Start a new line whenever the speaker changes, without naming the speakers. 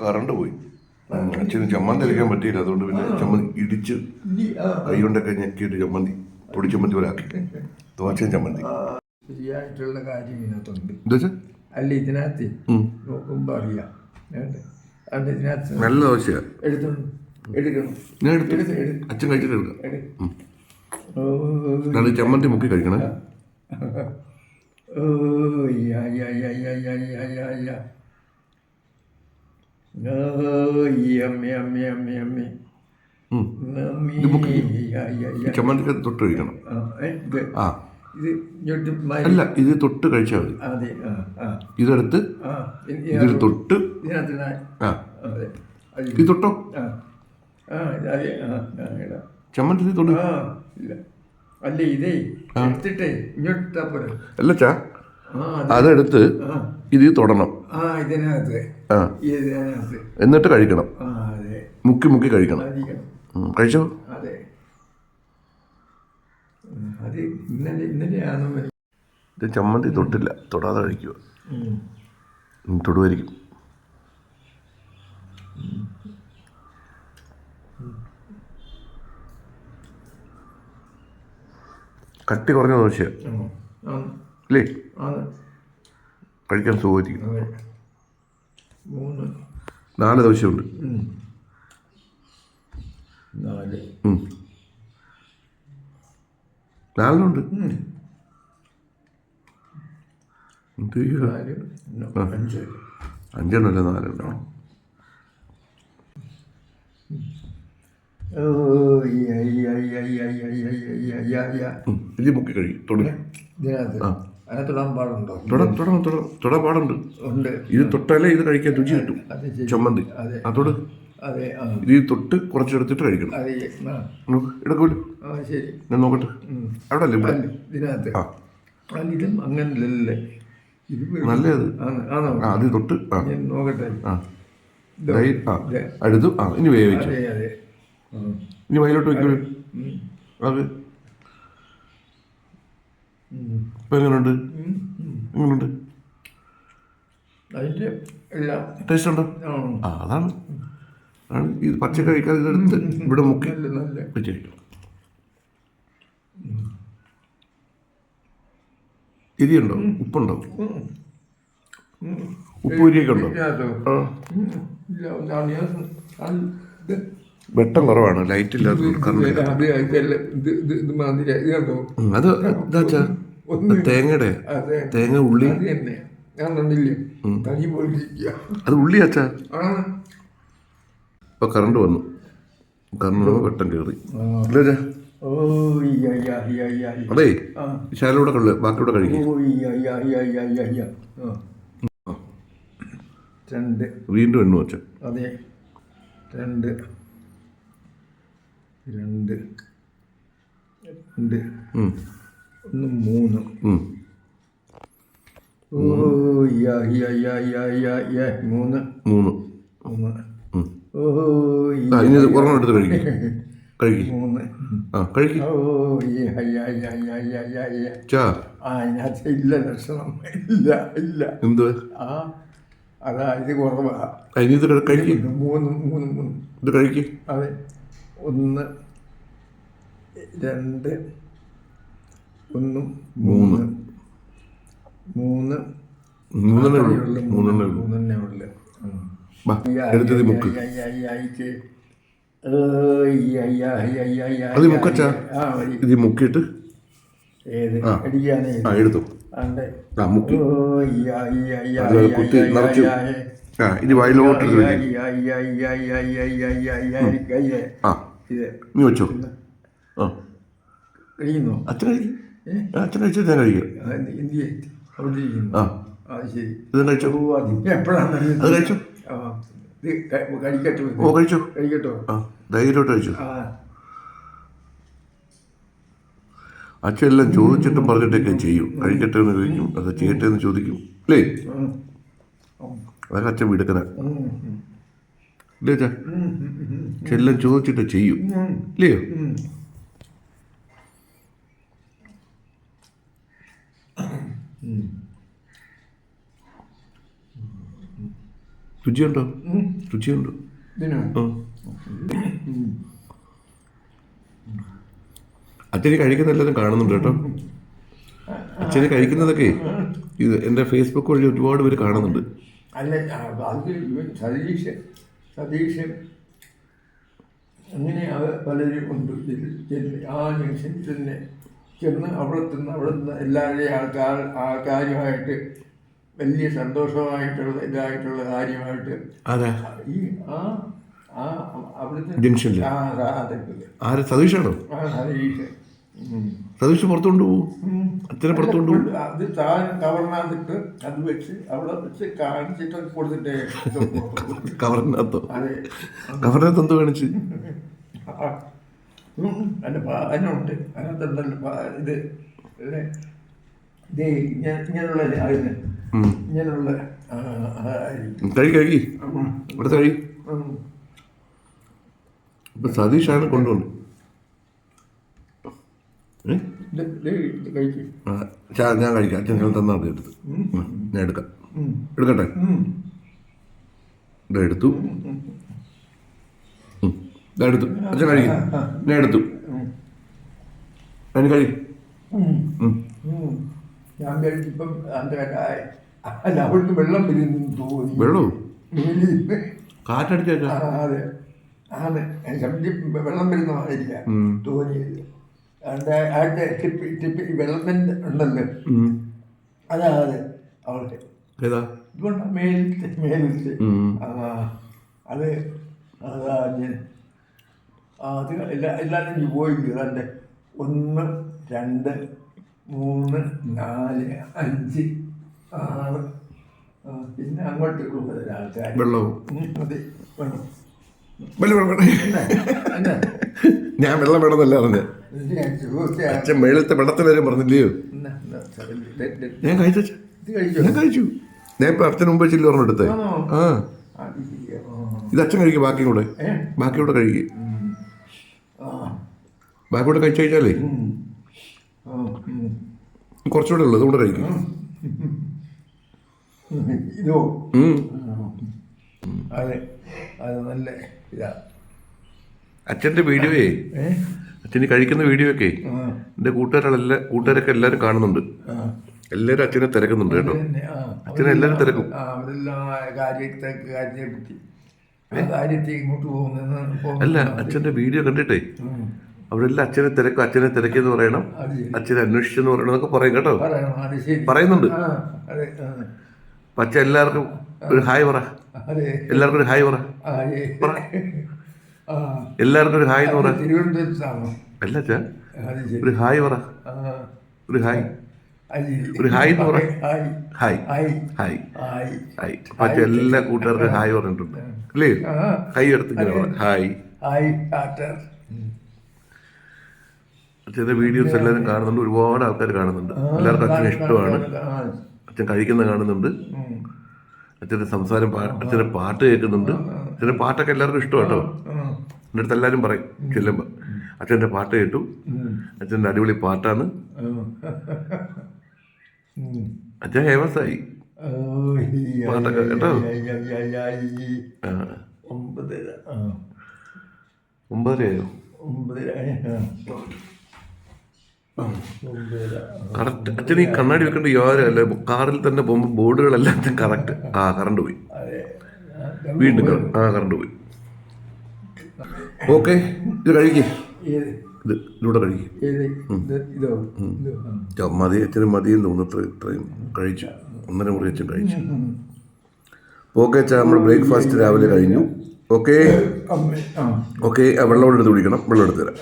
Current പോയി. അച്ഛന് ചമ്മന്തി അരക്കാൻ പറ്റിയില്ല അതുകൊണ്ട് പിന്നെ ചമ്മന്തി ഇടിച്ച് കൈകൊണ്ടൊക്കെ ഞെക്കിയിട്ട് ചമ്മന്തി പൊടിച്ചമ്മന്തി ഒരാക്കി. ദോശയും ചമ്മന്തി.
ശരിയായിട്ടുള്ള കാര്യം ഇതിനകത്തുണ്ട്. അല്ല ഇതിനകത്ത് നോക്കുമ്പോൾ അറിയാം. ഇതിനകത്ത്
നല്ല
ദോശയാണ്
അച്ഛൻ കഴിച്ചിട്ട് എടുക്കാം. ചമ്മന്തി മുക്കി കഴിക്കണേ.
ഓ അയ്യ
അയ്യ
അയ്യ
അയ്യ അയ്യ അയ്യ
ആ
അല്ല ഇത് തൊട്ട് കഴിച്ചാൽ മതി. ഇതെടുത്ത് ഇതിൽ തൊട്ട് ആ. ഇത് തൊട്ടോ? ചമ്മന്തി തൊട്ട്
അല്ല ഇതേ എടുത്തിട്ടേ ഇങ്ങോട്ട്
അല്ല ചാ. അതെടുത്ത് ഇത് തൊടണം.
ഇതിനകത്ത്.
എന്നിട്ട് കഴിക്കണം. മുക്കി മുക്കി കഴിക്കണം. കഴിച്ചോ?
അതെ. ഇന്നലെ ഇന്നലെയാണ്
ഇത് ചമ്മന്തി തൊട്ടില്ല. തൊടാതെ കഴിക്കുക തൊടുവായിരിക്കും. തൊടുമായിരിക്കും കട്ടി കുറഞ്ഞ ദോശയാണ് അല്ലേ കഴിക്കാൻ സുഖമായിരിക്കും നാല്
ദിവസമുണ്ട് നാല് അഞ്ചെണ്ണല്ലേ
നാലുണ്ടോ ഇത് മുക്കി കഴിയും
തുടങ്ങി അതിനെ തൊടാൻ പാടുണ്ടോ?
തൊടാം തൊടാം തൊടാം പാടുണ്ട്.
ഉണ്ട്.
ഇത് തൊട്ടാലേ ഇത് കഴിക്കാൻ രുചി കിട്ടും. ചമ്മന്തി. അതോട്
അതെ
ഇത് തൊട്ട് കുറച്ചെടുത്തിട്ട് കഴിക്കണം. ഞാൻ നോക്കട്ടെ. അവിടെ
ഇതിനകത്ത്. അങ്ങനല്ലേ?
നല്ലത്. അത് തൊട്ട്
നോക്കട്ടെ.
ആ. അടുത്തു ആ ഇനി വേവിച്ചു ഇനി വയലോട്ട്
വെക്കൂ
അത് ഇപ്പം എങ്ങനെയുണ്ട്
ഉം. ഉം.
എങ്ങനെയുണ്ട്
അതിന്റെ എല്ലാം
ടേസ്റ്റ് ഉണ്ടോ?
ആ,
ആ അതാണ്. ആണ്. ഇത് പച്ച കഴിക്കാതെ ഇതെടുത്ത് ഇവിടെ മുക്കി വെച്ച് കഴിക്കും. എരിയുണ്ടോ ഉപ്പുണ്ടോ. ഉപ്പൂരിയൊക്കെ ഉണ്ടോ? ആ. വെട്ടം കുറവാണ് ലൈറ്റ് ഇല്ലാത്ത
അത്
തേങ്ങയുടെ തേങ്ങ. ഉള്ളി.
അത്
ഉള്ളി
അച്ഛാ.
ഇപ്പൊ കറണ്ട് വന്നു. കറണ്ട് വെട്ടം
കേറി.
അതേ ശാലൂടെ കള്ളു ബാക്കിയൂടെ കഴിക്കും. വീണ്ടും എണ്ണു അച്ഛൻ
അതെ. രണ്ട്. രണ്ട് രണ്ട് ഒന്ന് മൂന്ന് ഓ യാ യാ യാ യാ യാ യ. മൂന്ന്
മൂന്ന്
മൂന്ന്. ഓ
ഇനി ഒരെണ്ണം എടുത്ത് കഴിക്കും കഴിക്കും
മൂന്ന്
ആ കഴിക്കും
ഓ യ, യാ യാ യാ യാ യാ യ.
ചാ
ആ അതിനകത്ത് ഇല്ല ലക്ഷണം ഇല്ല ഇല്ല
എന്ത്
ആ അതാ ഇത് കുറവാ
ഇനി ഇത് കഴി- കഴിക്ക്
മൂന്ന് മൂന്ന് മൂന്ന്
ഇത് കഴിക്ക്
അതെ ഒന്ന് രണ്ട് ഒന്ന് മൂന്ന് മൂന്ന്
ഇനി വായിലോട്ട് ആ
ഇത്
നീ വെച്ചോ. ആ.
കഴിയുന്നോ?
അച്ഛൻ കഴിക്കും? ആ, അച്ഛൻ കഴിച്ചാൽ ഞാൻ കഴിക്കും.
ആ, എന്ത് എന്ത് ചെയ്യും? അവിടെ ഇരിക്കുന്നു.
ആ.
അത് ശരി.
ഇത് കഴിച്ചോ?
ഓ അത് എപ്പോഴാണ്
അത് കഴിച്ചോ?
ആ ഇത് ക- കഴിക്കട്ടോ
ഓ കഴിച്ചോ?
കഴിക്കട്ടോ
ആ ധൈര്യമായിട്ട് കഴിച്ചോ?
ആ.
അച്ഛൻ എല്ലാം ചോദിച്ചിട്ടും പറഞ്ഞിട്ടൊക്കെ ചെയ്യും. കഴിക്കട്ടെ എന്ന് കഴിക്കും അത് ചെയ്യട്ടെ എന്ന് ചോദിക്കും. അല്ലേ. അതൊക്കെ അച്ഛൻ വിടുക്കന ഇല്ലേ ചെല്ലം ചോദിച്ചിട്ട് ചെയ്യും. ഇല്ലയോ. രുചിയുണ്ടോ? രുചിയുണ്ടോ? അച്ഛന് കഴിക്കുന്ന എല്ലാവരും കാണുന്നുണ്ട് കേട്ടോ. അച്ഛന് കഴിക്കുന്നതൊക്കെ ഇത് എന്റെ ഫേസ്ബുക്ക് വഴി ഒരുപാട് പേര് കാണുന്നുണ്ട്.
അല്ല ആ, അത് ഇവൻ സതീഷ് സതീഷ് അങ്ങനെ പലരും ഉണ്ട് ആ ജംഗ്ഷനിൽ തന്നെ ചെന്ന് അവിടെ ചെന്ന് അവിടെ നിന്ന് എല്ലാവരുടെയും ആൾക്കാർ ആൾക്കാരുമായിട്ട് വലിയ സന്തോഷമായിട്ടുള്ള ഇതായിട്ടുള്ള കാര്യമായിട്ട്
അതെ
ഈ ആ ആ അവിടുത്തെ
ജംഗ്ഷനിൽ
ആ
സതീഷാണോ
ആ സതീഷ്
സതീഷ് പുറത്തുകൊണ്ട് പോകും. അച്ഛനെ പുറത്തുകൊണ്ട് പോകും
അത് താൻ കവറിനകത്തിട്ട് അത് വെച്ച് അവിടെ വെച്ച് കാണിച്ചിട്ട് കൊടുത്തിട്ടേ
കവറിനകത്തോ? കവറിനകത്ത് എന്ത് കാണിച്ച്?
പാ- അതിനുണ്ട്. അതിനകത്തുണ്ടല്ലോ ഇത് ഇതേ ഇങ്ങനെയുള്ള അതിന്. ഇങ്ങനെയുള്ള.
കഴി കഴി
ഉം.
ഇവിടെ കഴി. സതീഷാണ് കൊണ്ടുവന്നത് ഏ?
ഇത് ഇത് ഇത് കഴിക്ക്.
ആ, ചാ- ഞാൻ കഴിക്കാം. അച്ഛൻ തന്നാൽ മതി എടുത്ത്. ഞാൻ എടുക്കാം. എടുക്കട്ടെ. ഇതാ എടുത്തു. എടുത്തു. അച്ഛൻ കഴിക്കും. ഞാൻ എടുത്തു.
അതിന്
ഞാൻ കഴി.
ഉം.
ഉം.
ഉം. ഞാൻ കഴിച്ചിപ്പം അതിന്റെ കാ- അല്ല അവൾക്ക് വെള്ളം തോന്നി.
വെള്ളവും
അതെ. ശബ്ദം വെള്ളം തോന്നിയത്. അതിന്റെ ടിപ്പ് ടിപ്പ് ഡെവലപ്മെന്റ് ഉണ്ടല്ലോ. അതാ അത് അവൾക്ക്
ഏതാ?
ഇതുകൊണ്ട്
ഉം.
ആ അത് അതാ ഞാൻ അത് എല്ലാ എല്ലാവരും പോയില്ല? അതിന്റെ ഒന്ന് രണ്ട് മൂന്ന് നാല് അഞ്ച് ആറ് പിന്നെ അങ്ങോട്ട് കൂടുതൽ ആൾക്കാർ
വെള്ളവും.
അതെ വേണം
വെള്ളം. വെള്ളം ഞാൻ വെള്ളം വേണമെന്നല്ല പറഞ്ഞ. അച്ഛൻ മേളത്തെ പറഞ്ഞില്ലയോ?
സാറേ, ഇത് ഇത്
ഞാൻ കഴിച്ചു ഞാൻ കഴിച്ചു. ഞാൻ ഇപ്പൊ അച്ഛന് മുമ്പ് ചില്ലി
പറഞ്ഞെടുത്തേ
ആ.
ആ.
ഇത് അച്ഛൻ കഴിക്കും ബാക്കി കൂടെ. ബാക്കി കൂടെ കഴിക്കും. ബാക്കി കൂടെ കഴിച്ചു കഴിഞ്ഞാലേ?
ഉം.
കുറച്ചുകൂടെ ഉള്ളു അതുകൊണ്ട് കഴിക്കും.
ഇതോ. അതെ അത് നല്ല ഇതാ.
അച്ഛന്റെ വീഡിയോയെ അച്ഛന് കഴിക്കുന്ന വീഡിയോ ഒക്കെ എന്റെ കൂട്ടുകാരെല്ലാം കൂട്ടുകാരൊക്കെ എല്ലാവരും കാണുന്നുണ്ട്.
എല്ലാരും
എല്ലാവരും അച്ഛനെ തിരക്കുന്നുണ്ട് കേട്ടോ. അച്ഛനെ എല്ലാരും തിരക്കും. അല്ല അച്ഛന്റെ വീഡിയോ കണ്ടിട്ടേ? അവരെല്ലാം അച്ഛനെ തിരക്കും അച്ഛനെ തിരക്കിയെന്ന് പറയണം. അച്ഛനെ അന്വേഷിച്ചെന്ന് പറയണം. എന്നൊക്കെ പറയും കേട്ടോ. പറയുന്നുണ്ട്. പച്ച എല്ലാവർക്കും ഒരു ഹായ് പറ. എല്ലാവർക്കും ഒരു ഹായ് പറ. എല്ലാവർക്കും ഒരു ഹായ് എന്ന് പറ. അല്ല ഒരു ഹായ് പറ. ഒരു ഹായ്. ഒരു ഹായ് എന്ന് പറ.
ഹായ്.
ഹായ്.
ഹായ്.
അച്ഛൻ എല്ലാ കൂട്ടുകാർക്കും ഹായ് പറഞ്ഞിട്ടുണ്ട്. അല്ലേ? കൈ എടുത്ത് ഹായ്.
ഹായ്
അച്ഛന്റെ വീഡിയോസ് എല്ലാവരും കാണുന്നുണ്ട്. ഒരുപാട് ആൾക്കാർ കാണുന്നുണ്ട്. എല്ലാവർക്കും അച്ഛനെ ഇഷ്ടമാണ്. അച്ഛൻ കഴിക്കുന്ന കാണുന്നുണ്ട്. അച്ഛന്റെ സംസാരം അച്ഛന്റെ പാട്ട് കേൾക്കുന്നുണ്ട്. അച്ഛന്റെ പാട്ടൊക്കെ എല്ലാവർക്കും ഇഷ്ടമാണ് കേട്ടോ. എന്റെ അടുത്ത് എല്ലാവരും പറയും ചെല്ലുമ്പോൾ അച്ഛന്റെ പാട്ട് കേട്ടു. അച്ഛന്റെ അടിപൊളി പാട്ടാണ്. അച്ഛൻ ഫേമസ് ആയി. പാട്ടൊക്കെ കേട്ടോ? ആ,
ഒമ്പതര ആ
ഒമ്പതരയായോ
ഒമ്പതര ആ. ഒമ്പതര
കറക്റ്റ്. അച്ഛൻ ഈ കണ്ണാടി വെക്കേണ്ട യാതൊരു അല്ല? കാറിൽ തന്നെ പോകുമ്പോൾ ബോർഡുകളെല്ലാം കറക്റ്റ് ആ കറണ്ട് പോയി. വീണ്ടും ആ കറണ്ട് പോയി. ഓക്കെ ഇത് കഴിക്കേ ഇത് ഇതിലൂടെ കഴിക്കും. മതി അച്ഛന് മതിയെന്ന് തോന്നുന്നു ഇത്ര ഇത്രയും കഴിച്ചു. ഒന്നര മുറി അച്ഛൻ കഴിച്ചു. ഓക്കെ അച്ഛാ നമ്മൾ ബ്രേക്ക്ഫാസ്റ്റ് രാവിലെ കഴിഞ്ഞു. ഓക്കെ ഓക്കെ വെള്ളം എടുത്ത് കുടിക്കണം. വെള്ളം എടുത്ത് തരാം.